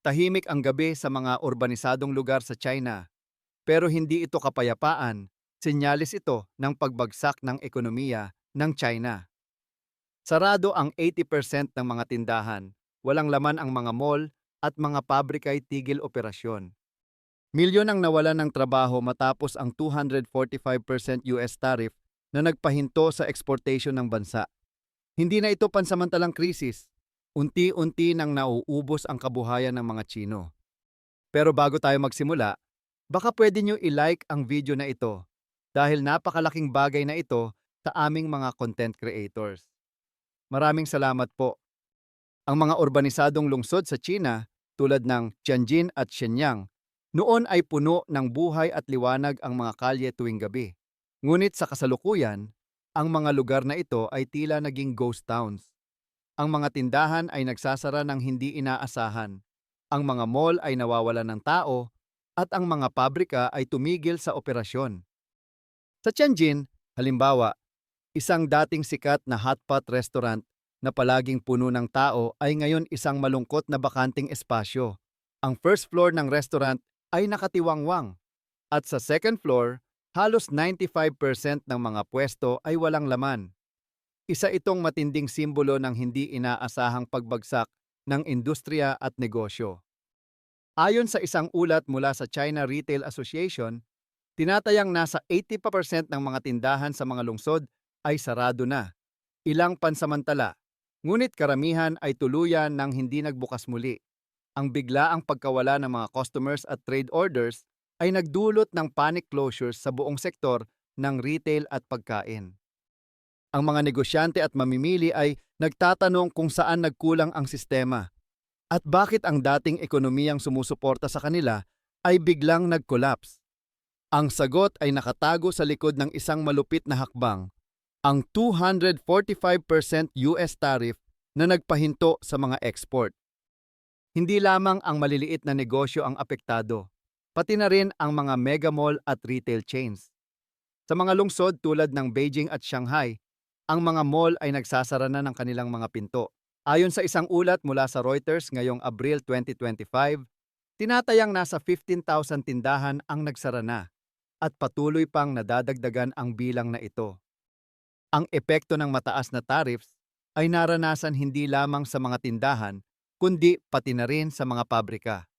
Tahimik ang gabi sa mga urbanisadong lugar sa China. Pero hindi ito kapayapaan, sinyalis ito ng pagbagsak ng ekonomiya ng China. Sarado ang 80% ng mga tindahan, walang laman ang mga mall at mga pabrika'y tigil operasyon. Milyon ang nawalan ng trabaho matapos ang 245% US tariff na nagpahinto sa exportation ng bansa. Hindi na ito pansamantalang krisis. Unti-unti nang nauubos ang kabuhayan ng mga Chino. Pero bago tayo magsimula, baka pwede nyo i-like ang video na ito dahil napakalaking bagay na ito sa aming mga content creators. Maraming salamat po. Ang mga urbanisadong lungsod sa China tulad ng Tianjin at Shenyang noon ay puno ng buhay at liwanag ang mga kalye tuwing gabi. Ngunit sa kasalukuyan, ang mga lugar na ito ay tila naging ghost towns. Ang mga tindahan ay nagsasara ng hindi inaasahan. Ang mga mall ay nawawalan ng tao at ang mga pabrika ay tumigil sa operasyon. Sa Tianjin, halimbawa, isang dating sikat na hotpot restaurant na palaging puno ng tao ay ngayon isang malungkot na bakanting espasyo. Ang first floor ng restaurant ay nakatiwangwang at sa second floor, halos 95% ng mga pwesto ay walang laman. Isa itong matinding simbolo ng hindi inaasahang pagbagsak ng industriya at negosyo. Ayon sa isang ulat mula sa China Retail Association, tinatayang nasa 80% ng mga tindahan sa mga lungsod ay sarado na. Ilang pansamantala, ngunit karamihan ay tuluyan ng hindi nagbukas muli. Ang biglaang pagkawala ng mga customers at trade orders ay nagdulot ng panic closures sa buong sektor ng retail at pagkain. Ang mga negosyante at mamimili ay nagtatanong kung saan nagkulang ang sistema at bakit ang dating ekonomiyang sumusuporta sa kanila ay biglang nag-collapse. Ang sagot ay nakatago sa likod ng isang malupit na hakbang, ang 245% US tariff na nagpahinto sa mga export. Hindi lamang ang maliliit na negosyo ang apektado, pati na rin ang mga mega mall at retail chains. Sa mga lungsod tulad ng Beijing at Shanghai, ang mga mall ay nagsasara na ng kanilang mga pinto. Ayon sa isang ulat mula sa Reuters ngayong Abril 2025, tinatayang nasa 15,000 tindahan ang nagsara na at patuloy pang nadadagdagan ang bilang na ito. Ang epekto ng mataas na tariffs ay naranasan hindi lamang sa mga tindahan kundi pati na rin sa mga pabrika.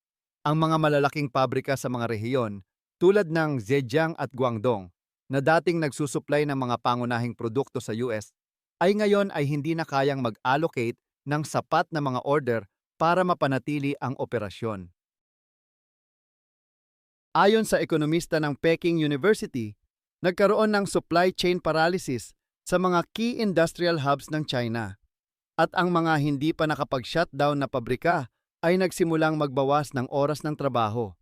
Ang mga malalaking pabrika sa mga rehiyon tulad ng Zhejiang at Guangdong na dating nagsusupply ng mga pangunahing produkto sa US ay ngayon ay hindi na kayang mag-allocate ng sapat na mga order para mapanatili ang operasyon. Ayon sa ekonomista ng Peking University, nagkaroon ng supply chain paralysis sa mga key industrial hubs ng China at ang mga hindi pa nakapag-shutdown na pabrika ay nagsimulang magbawas ng oras ng trabaho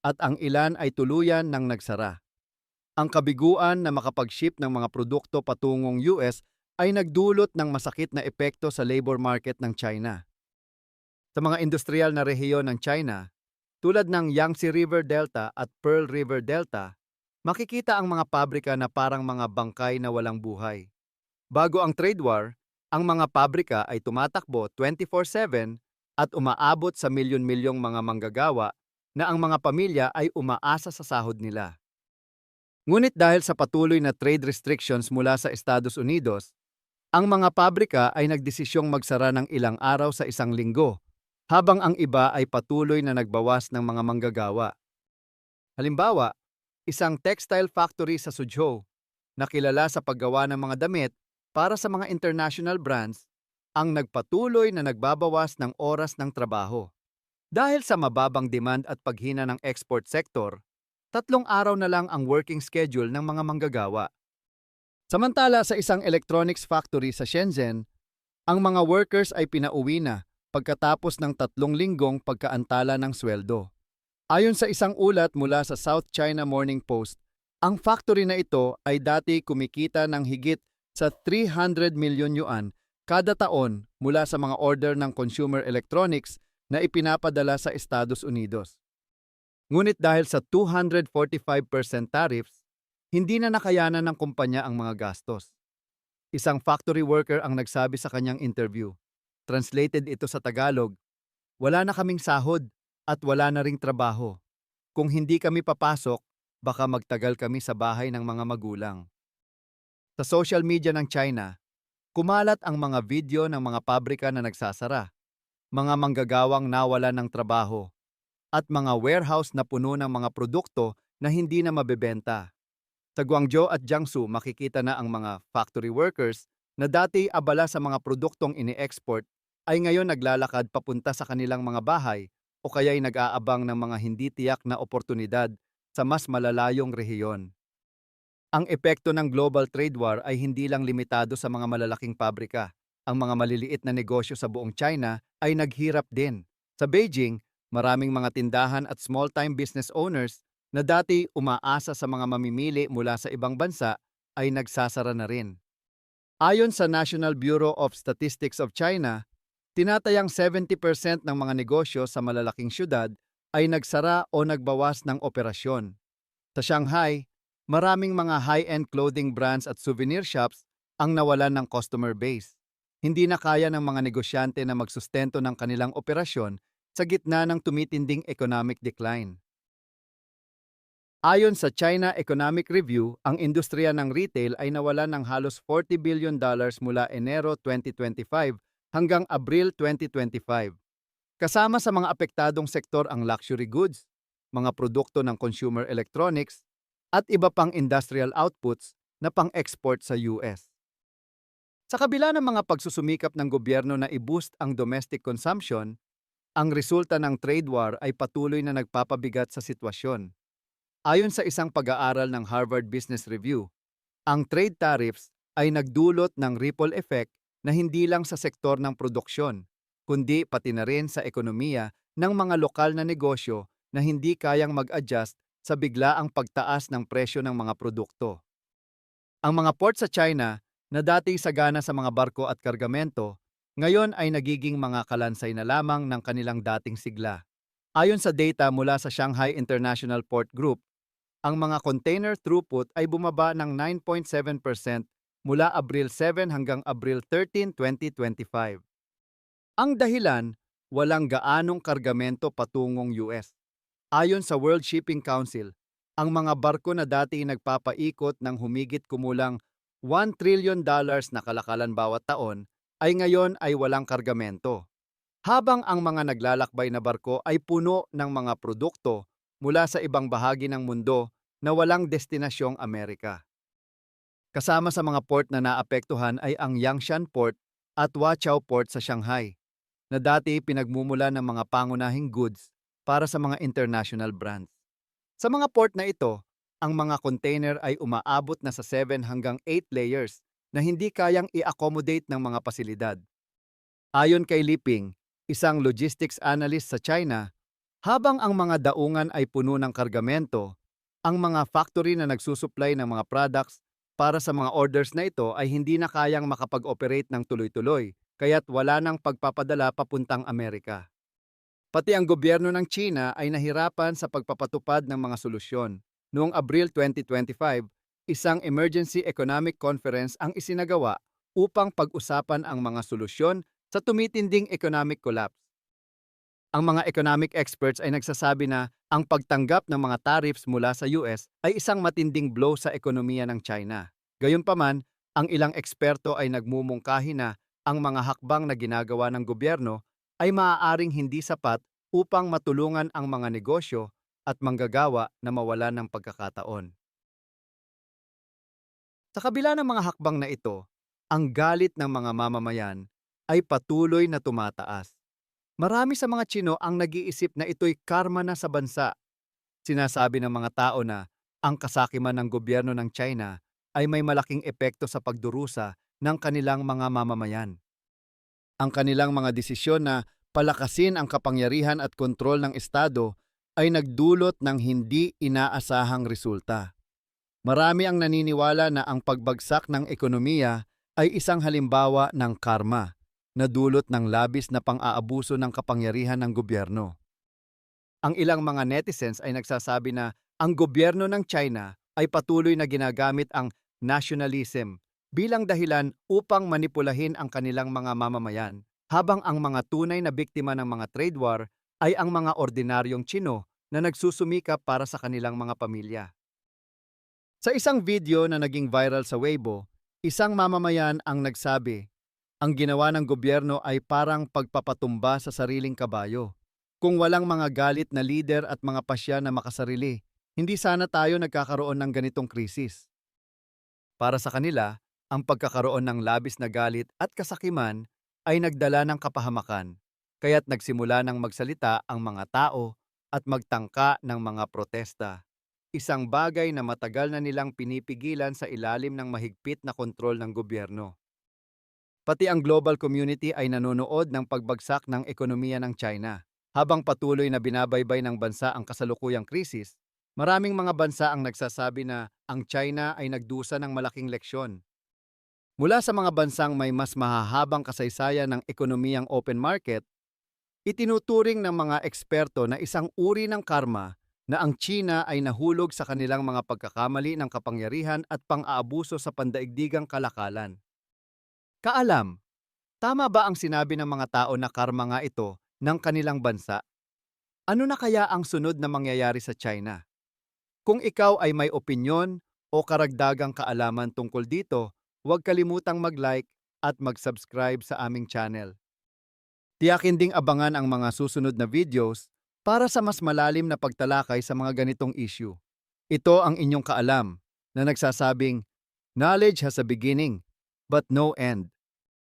at ang ilan ay tuluyan ng nagsara. Ang kabiguan na makapag-ship ng mga produkto patungong US ay nagdulot ng masakit na epekto sa labor market ng China. Sa mga industrial na rehiyon ng China, tulad ng Yangtze River Delta at Pearl River Delta, makikita ang mga pabrika na parang mga bangkay na walang buhay. Bago ang trade war, ang mga pabrika ay tumatakbo 24-7 at umaabot sa milyon-milyong mga manggagawa na ang mga pamilya ay umaasa sa sahod nila. Ngunit dahil sa patuloy na trade restrictions mula sa Estados Unidos, ang mga pabrika ay nagdesisyong magsara ng ilang araw sa isang linggo, habang ang iba ay patuloy na nagbawas ng mga manggagawa. Halimbawa, isang textile factory sa Suzhou, na kilala sa paggawa ng mga damit para sa mga international brands, ang nagpatuloy na nagbabawas ng oras ng trabaho. Dahil sa mababang demand at paghina ng export sector, tatlong araw na lang ang working schedule ng mga manggagawa. Samantala sa isang electronics factory sa Shenzhen, ang mga workers ay pinauwi na pagkatapos ng tatlong linggong pagkaantala ng sweldo. Ayon sa isang ulat mula sa South China Morning Post, ang factory na ito ay dati kumikita ng higit sa 300 milyon yuan kada taon mula sa mga order ng consumer electronics na ipinapadala sa Estados Unidos. Ngunit dahil sa 245% tariffs, hindi na nakayanan ng kumpanya ang mga gastos. Isang factory worker ang nagsabi sa kanyang interview. Translated ito sa Tagalog, Wala na kaming sahod at wala na ring trabaho. Kung hindi kami papasok, baka magtagal kami sa bahay ng mga magulang. Sa social media ng China, kumalat ang mga video ng mga pabrika na nagsasara, mga manggagawang nawalan ng trabaho, at mga warehouse na puno ng mga produkto na hindi na mabebenta. Sa Guangzhou at Jiangsu makikita na ang mga factory workers na dati abala sa mga produktong ini-export ay ngayon naglalakad papunta sa kanilang mga bahay o kaya'y nag-aabang ng mga hindi tiyak na oportunidad sa mas malalayong rehiyon. Ang epekto ng global trade war ay hindi lang limitado sa mga malalaking pabrika. Ang mga maliliit na negosyo sa buong China ay naghirap din. Sa Beijing, maraming mga tindahan at small-time business owners na dati umaasa sa mga mamimili mula sa ibang bansa ay nagsasara na rin. Ayon sa National Bureau of Statistics of China, tinatayang 70% ng mga negosyo sa malalaking syudad ay nagsara o nagbawas ng operasyon. Sa Shanghai, maraming mga high-end clothing brands at souvenir shops ang nawalan ng customer base. Hindi na kaya ng mga negosyante na magsustento ng kanilang operasyon sa gitna ng tumitinding economic decline. Ayon sa China Economic Review, ang industriya ng retail ay nawalan ng halos 40 billion dollars mula Enero 2025 hanggang Abril 2025. Kasama sa mga apektadong sektor ang luxury goods, mga produkto ng consumer electronics, at iba pang industrial outputs na pang-export sa US. Sa kabila ng mga pagsusumikap ng gobyerno na i-boost ang domestic consumption, ang resulta ng trade war ay patuloy na nagpapabigat sa sitwasyon. Ayon sa isang pag-aaral ng Harvard Business Review, ang trade tariffs ay nagdulot ng ripple effect na hindi lang sa sektor ng produksyon, kundi pati na rin sa ekonomiya ng mga lokal na negosyo na hindi kayang mag-adjust sa biglaang pagtaas ng presyo ng mga produkto. Ang mga port sa China na dati sagana sa mga barko at kargamento, ngayon ay nagiging mga kalansay na lamang ng kanilang dating sigla. Ayon sa data mula sa Shanghai International Port Group, ang mga container throughput ay bumaba ng 9.7% mula Abril 7 hanggang Abril 13, 2025. Ang dahilan, walang gaanong kargamento patungong US. Ayon sa World Shipping Council, ang mga barko na dati nagpapaikot ng humigit kumulang 1 trillion dollars na kalakalan bawat taon ay ngayon ay walang kargamento. Habang ang mga naglalakbay na barko ay puno ng mga produkto mula sa ibang bahagi ng mundo na walang destinasyong Amerika. Kasama sa mga port na naapektuhan ay ang Yangshan Port at Huaqiao Port sa Shanghai, na dati pinagmumula ng mga pangunahing goods para sa mga international brands. Sa mga port na ito, ang mga container ay umaabot na sa 7 hanggang 8 layers na hindi kayang i-accommodate ng mga pasilidad. Ayon kay Liping, isang logistics analyst sa China, habang ang mga daungan ay puno ng kargamento, ang mga factory na nagsusupply ng mga products para sa mga orders na ito ay hindi na kayang makapag-operate ng tuloy-tuloy, kaya't wala nang pagpapadala papuntang Amerika. Pati ang gobyerno ng China ay nahirapan sa pagpapatupad ng mga solusyon. Noong Abril 2025, isang emergency economic conference ang isinagawa upang pag-usapan ang mga solusyon sa tumitinding economic collapse. Ang mga economic experts ay nagsasabi na ang pagtanggap ng mga tariffs mula sa US ay isang matinding blow sa ekonomiya ng China. Gayunpaman, ang ilang eksperto ay nagmumungkahi na ang mga hakbang na ginagawa ng gobyerno ay maaaring hindi sapat upang matulungan ang mga negosyo at manggagawa na mawala ng pagkakataon. Sa kabila ng mga hakbang na ito, ang galit ng mga mamamayan ay patuloy na tumataas. Marami sa mga Chino ang nag-iisip na ito'y karma na sa bansa. Sinasabi ng mga tao na ang kasakiman ng gobyerno ng China ay may malaking epekto sa pagdurusa ng kanilang mga mamamayan. Ang kanilang mga desisyon na palakasin ang kapangyarihan at kontrol ng Estado ay nagdulot ng hindi inaasahang resulta. Marami ang naniniwala na ang pagbagsak ng ekonomiya ay isang halimbawa ng karma na dulot ng labis na pang-aabuso ng kapangyarihan ng gobyerno. Ang ilang mga netizens ay nagsasabi na ang gobyerno ng China ay patuloy na ginagamit ang nationalism bilang dahilan upang manipulahin ang kanilang mga mamamayan, habang ang mga tunay na biktima ng mga trade war ay ang mga ordinaryong Chino na nagsusumikap para sa kanilang mga pamilya. Sa isang video na naging viral sa Weibo, isang mamamayan ang nagsabi, ang ginawa ng gobyerno ay parang pagpapatumba sa sariling kabayo. Kung walang mga galit na lider at mga pasya na makasarili, hindi sana tayo nagkakaroon ng ganitong krisis. Para sa kanila, ang pagkakaroon ng labis na galit at kasakiman ay nagdala ng kapahamakan, kaya't nagsimula ng magsalita ang mga tao at magtangka ng mga protesta. Isang bagay na matagal na nilang pinipigilan sa ilalim ng mahigpit na kontrol ng gobyerno. Pati ang global community ay nanonood ng pagbagsak ng ekonomiya ng China. Habang patuloy na binabaybay ng bansa ang kasalukuyang krisis, maraming mga bansa ang nagsasabi na ang China ay nagdusa ng malaking leksyon. Mula sa mga bansang may mas mahahabang kasaysayan ng ekonomiyang open market, itinuturing ng mga eksperto na isang uri ng karma na ang China ay nahulog sa kanilang mga pagkakamali ng kapangyarihan at pang-aabuso sa pandaigdigang kalakalan. Kaalam, tama ba ang sinabi ng mga tao na karma nga ito ng kanilang bansa? Ano na kaya ang sunod na mangyayari sa China? Kung ikaw ay may opinyon o karagdagang kaalaman tungkol dito, huwag kalimutang mag-like at mag-subscribe sa aming channel. Tiyakin ding abangan ang mga susunod na videos para sa mas malalim na pagtalakay sa mga ganitong issue. Ito ang inyong kaalam na nagsasabing, Knowledge has a beginning, but no end.